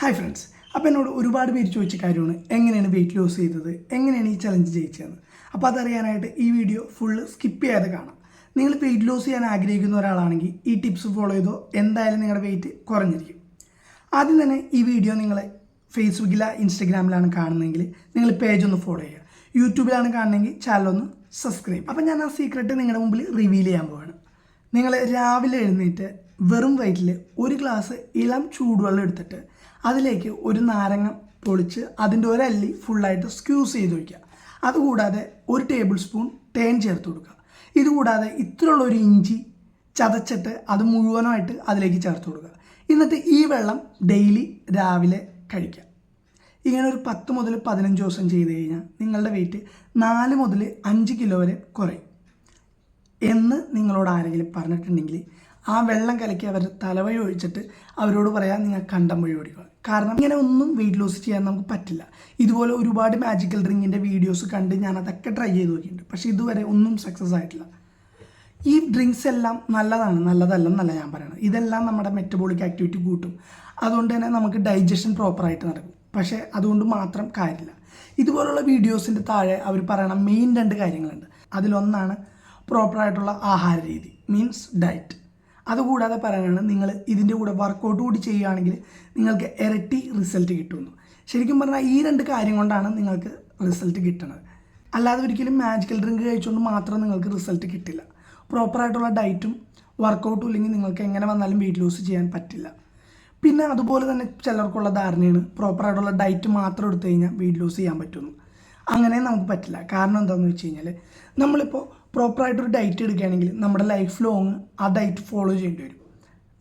Hi friends അപ്പോൾ എന്നോട് ഒരുപാട് പേര് ചോദിച്ച കാര്യമാണ് എങ്ങനെയാണ് വെയിറ്റ് ലോസ് ചെയ്തത് എങ്ങനെയാണ് ഈ ചലഞ്ച് ജയിച്ചതെന്ന്. അപ്പോൾ അതറിയാനായിട്ട് ഈ വീഡിയോ ഫുള്ള് സ്കിപ്പ് ചെയ്യാതെ കാണാം. നിങ്ങൾ വെയിറ്റ് ലോസ് ചെയ്യാൻ ആഗ്രഹിക്കുന്ന ഒരാളാണെങ്കിൽ ഈ ടിപ്സ് ഫോളോ ചെയ്തോ എന്തായാലും നിങ്ങളുടെ വെയിറ്റ് കുറഞ്ഞിരിക്കും. ആദ്യം തന്നെ ഈ വീഡിയോ നിങ്ങൾ ഫേസ്ബുക്കിലോ ഇൻസ്റ്റഗ്രാമിലാണ് കാണുന്നതെങ്കിൽ നിങ്ങൾ പേജ് ഒന്ന് ഫോളോ ചെയ്യുക. യൂട്യൂബിലാണ് കാണുന്നതെങ്കിൽ ചാനൽ ഒന്ന് സബ്സ്ക്രൈബ് അപ്പോൾ ഞാൻ ആ സീക്രട്ട് നിങ്ങളുടെ മുമ്പിൽ റിവീൽ ചെയ്യാൻ പോവാണ്. നിങ്ങൾ രാവിലെ എഴുന്നേറ്റ് വെറും വയറ്റിൽ ഒരു ഗ്ലാസ് ഇളം ചൂടുവെള്ളം എടുത്തിട്ട് അതിലേക്ക് ഒരു നാരങ്ങ പൊളിച്ച് അതിന്റെ ഒരല്ലി ഫുള്ളായിട്ട് സ്ക്യൂസ് ചെയ്ത് വയ്ക്കുക അതുകൂടാതെ ഒരു ടേബിൾ സ്പൂൺ തേൻ ചേർത്ത് കൊടുക്കുക. ഇതുകൂടാതെ ഇത്രയുള്ള ഒരു ഇഞ്ചി ചതച്ചിട്ട് അത് മുഴുവനായിട്ട് അതിലേക്ക് ചേർത്ത് കൊടുക്കുക. എന്നിട്ട് ഈ വെള്ളം ഡെയിലി രാവിലെ കഴിക്കുക. ഇങ്ങനെ ഒരു പത്ത് മുതൽ പതിനഞ്ച് ദിവസം ചെയ്ത് കഴിഞ്ഞാൽ നിങ്ങളുടെ വെയിറ്റ് നാല് മുതൽ അഞ്ച് കിലോ വരെ കുറയും. എന്ന് നിങ്ങളോട് ആരെങ്കിലും പറഞ്ഞിട്ടുണ്ടെങ്കിൽ ആ വെള്ളം കലക്കി അവരുടെ തലവഴി ഒഴിച്ചിട്ട് അവരോട് പറയാൻ നിങ്ങൾ കണ്ടം വഴി ഓടിക്കുക കാരണം ഇങ്ങനെ ഒന്നും വെയിറ്റ് ലോസ് ചെയ്യാൻ നമുക്ക് പറ്റില്ല. ഇതുപോലെ ഒരുപാട് മാജിക്കൽ ഡ്രിങ്കിന്റെ വീഡിയോസ് കണ്ട് ഞാൻ അതൊക്കെ ട്രൈ ചെയ്ത് നോക്കിയിട്ടുണ്ട്. പക്ഷേ ഇതുവരെ ഒന്നും സക്സസ് ആയിട്ടില്ല. ഈ ഡ്രിങ്ക്സ് എല്ലാം നല്ലതാണ്. നല്ലതല്ലെന്നല്ല ഞാൻ പറയുന്നത് ഇതെല്ലാം നമ്മുടെ മെറ്റബോളിക് ആക്ടിവിറ്റി കൂട്ടും. അതുകൊണ്ട് തന്നെ നമുക്ക് ഡൈജഷൻ പ്രോപ്പറായിട്ട് നടക്കും. പക്ഷേ അതുകൊണ്ട് മാത്രം കാര്യമില്ല. ഇതുപോലുള്ള വീഡിയോസിന്റെ താഴെ അവർ പറയണ മെയിൻ രണ്ട് കാര്യങ്ങളുണ്ട്. അതിലൊന്നാണ് പ്രോപ്പറായിട്ടുള്ള ആഹാര രീതി മീൻസ് ഡയറ്റ് അതുകൂടാതെ പറയാനാണ് നിങ്ങൾ ഇതിന്റെ കൂടെ വർക്കൗട്ട് കൂടി ചെയ്യുകയാണെങ്കിൽ നിങ്ങൾക്ക് ഇരട്ടി റിസൾട്ട് കിട്ടുന്നു ശരിക്കും പറഞ്ഞാൽ ഈ രണ്ട് കാര്യം കൊണ്ടാണ് നിങ്ങൾക്ക് റിസൾട്ട് കിട്ടുന്നത് അല്ലാതെ ഒരിക്കലും മാജിക്കൽ ഡ്രിങ്ക് കഴിച്ചുകൊണ്ട് മാത്രം നിങ്ങൾക്ക് റിസൾട്ട് കിട്ടില്ല. പ്രോപ്പറായിട്ടുള്ള ഡയറ്റും വർക്കൗട്ടും ഇല്ലെങ്കിൽ നിങ്ങൾക്ക് എങ്ങനെ വന്നാലും വെയിറ്റ് ലോസ് ചെയ്യാൻ പറ്റില്ല. പിന്നെ അതുപോലെ തന്നെ ചിലർക്കുള്ള ധാരണയാണ് പ്രോപ്പറായിട്ടുള്ള ഡയറ്റ് മാത്രം എടുത്തു കഴിഞ്ഞാൽ വെയിറ്റ് ലോസ് ചെയ്യാൻ പറ്റുമെന്ന്. അങ്ങനെ നമുക്ക് പറ്റില്ല. കാരണം എന്താണെന്ന് വെച്ച് കഴിഞ്ഞാൽ നമ്മളിപ്പോൾ പ്രോപ്പറായിട്ടൊരു ഡയറ്റ് എടുക്കുകയാണെങ്കിൽ നമ്മുടെ ലൈഫ് ലോങ് ആ ഡയറ്റ് ഫോളോ ചെയ്യേണ്ടി വരും.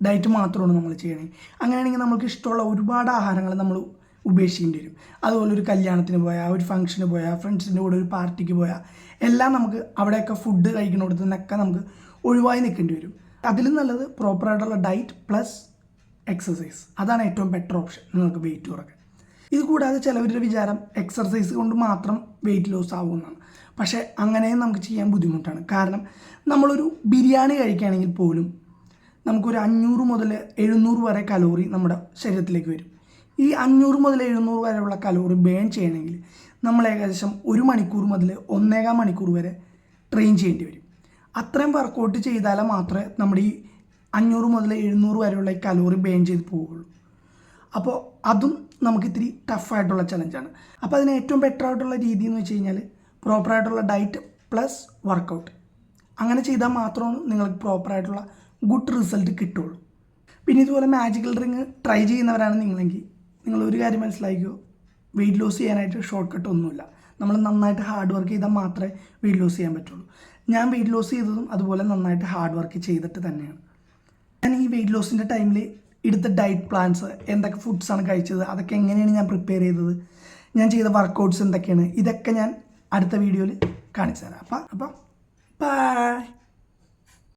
ഡയറ്റ് മാത്രമാണ് നമ്മൾ ചെയ്യണേ. അങ്ങനെയാണെങ്കിൽ നമുക്ക് ഇഷ്ടമുള്ള ഒരുപാട് ആഹാരങ്ങൾ നമ്മൾ ഉപേക്ഷിക്കേണ്ടി വരും. അതുപോലെ ഒരു കല്യാണത്തിന് പോയാൽ ഒരു ഫംഗ്ഷന് പോയാൽ ഫ്രണ്ട്സിന്റെ കൂടെ ഒരു പാർട്ടിക്ക് പോയാൽ എല്ലാം നമുക്ക് അവിടെയൊക്കെ ഫുഡ് കഴിക്കുന്നിടത്ത് നിന്നൊക്കെ നമുക്ക് ഒഴിവായി നിൽക്കേണ്ടി വരും. അതിലും നല്ലത് പ്രോപ്പറായിട്ടുള്ള ഡയറ്റ് പ്ലസ് എക്സസൈസ് അതാണ് ഏറ്റവും ബെറ്റർ ഓപ്ഷൻ നിങ്ങൾക്ക് വെയിറ്റ് കുറയ്ക്കാൻ. ഇത് കൂടാതെ ചിലവരുടെ വിചാരം എക്സർസൈസ് കൊണ്ട് മാത്രം വെയിറ്റ് ലോസ് ആവുമെന്നാണ്. പക്ഷേ അങ്ങനെയും നമുക്ക് ചെയ്യാൻ ബുദ്ധിമുട്ടാണ്. കാരണം നമ്മളൊരു ബിരിയാണി കഴിക്കുകയാണെങ്കിൽ പോലും നമുക്കൊരു അഞ്ഞൂറ് മുതൽ എഴുന്നൂറ് വരെ കലോറി നമ്മുടെ ശരീരത്തിലേക്ക് വരും. ഈ അഞ്ഞൂറ് മുതൽ എഴുന്നൂറ് വരെയുള്ള കലോറി ബേൺ ചെയ്യണമെങ്കിൽ നമ്മൾ ഏകദേശം ഒരു മണിക്കൂർ മുതൽ ഒന്നേകാൽ മണിക്കൂർ വരെ ട്രെയിൻ ചെയ്യേണ്ടി വരും. അത്രയും വർക്കൗട്ട് ചെയ്താലേ മാത്രമേ നമ്മുടെ ഈ അഞ്ഞൂറ് മുതൽ എഴുന്നൂറ് വരെയുള്ള ഈ കലോറി ബേൺ ചെയ്ത് പോവുകയുള്ളൂ. അപ്പോൾ അതും നമുക്ക് ഇത്തിരി ടഫായിട്ടുള്ള ചലഞ്ചാണ് അപ്പോൾ അതിന് ഏറ്റവും ബെറ്റർ ആയിട്ടുള്ള രീതി എന്ന് വെച്ച് കഴിഞ്ഞാൽ പ്രോപ്പറായിട്ടുള്ള ഡയറ്റ് പ്ലസ് വർക്കൗട്ട് അങ്ങനെ ചെയ്താൽ മാത്രമാണ് നിങ്ങൾക്ക് പ്രോപ്പറായിട്ടുള്ള ഗുഡ് റിസൾട്ട് കിട്ടുള്ളൂ പിന്നെ ഇതുപോലെ മാജിക്കൽ ഡ്രിങ്ക് ട്രൈ ചെയ്യുന്നവരാണ് നിങ്ങളെങ്കിൽ നിങ്ങൾ ഒരു കാര്യം മനസ്സിലാക്കിയോ വെയിറ്റ് ലോസ് ചെയ്യാനായിട്ട് ഷോർട്ട് കട്ട് ഒന്നുമില്ല. നമ്മൾ നന്നായിട്ട് ഹാർഡ് വർക്ക് ചെയ്താൽ മാത്രമേ വെയിറ്റ് ലോസ് ചെയ്യാൻ പറ്റുള്ളൂ. ഞാൻ വെയിറ്റ് ലോസ് ചെയ്തതും അതുപോലെ നന്നായിട്ട് ഹാർഡ് വർക്ക് ചെയ്തിട്ട് തന്നെയാണ്. ഞാൻ ഈ വെയിറ്റ് ലോസിന്റെ ടൈമിൽ എടുത്ത ഡയറ്റ് പ്ലാൻസ് എന്തൊക്കെ ഫുഡ്സാണ് കഴിച്ചത് അതൊക്കെ എങ്ങനെയാണ് ഞാൻ പ്രിപ്പയർ ചെയ്തത് ഞാൻ ചെയ്ത വർക്കൗട്ട്സ് എന്തൊക്കെയാണ് ഇതൊക്കെ ഞാൻ അടുത്ത വീഡിയോയിൽ കാണിച്ചു തരാം അപ്പം അപ്പം ബൈ